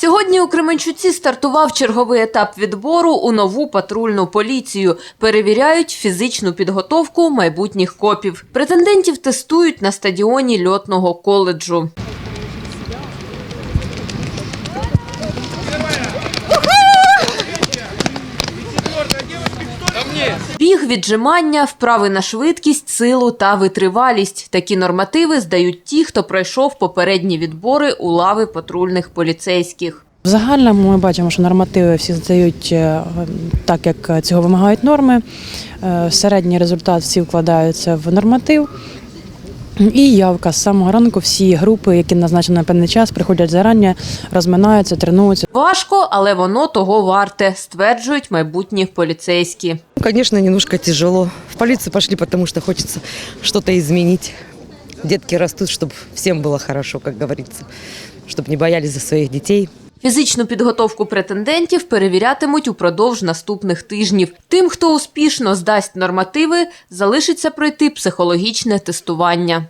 Сьогодні у Кременчуці стартував черговий етап відбору у нову патрульну поліцію. Перевіряють фізичну підготовку майбутніх копів. Претендентів тестують на стадіоні льотного коледжу. Біг, віджимання, вправи на швидкість, силу та витривалість. Такі нормативи здають ті, хто пройшов попередні відбори у лави патрульних поліцейських. В загальному ми бачимо, що нормативи всі здають е, так, як цього вимагають норми. Е, Середній результат всі вкладаються в норматив. І явка з самого ранку всі групи, які назначені на певний час, приходять зарані, розминаються, тренуються. Важко, але воно того варте, стверджують майбутні поліцейські. Ну, Конечно, немножко тяжело. В полицию пошли, потому что хочется что-то изменить. Детки растут, чтобы всем было хорошо, как говорится. Чтобы не боялись за своих детей. Фізичну підготовку претендентів перевірятимуть упродовж наступних тижнів. Тим, хто успішно здасть нормативи, залишиться пройти психологічне тестування.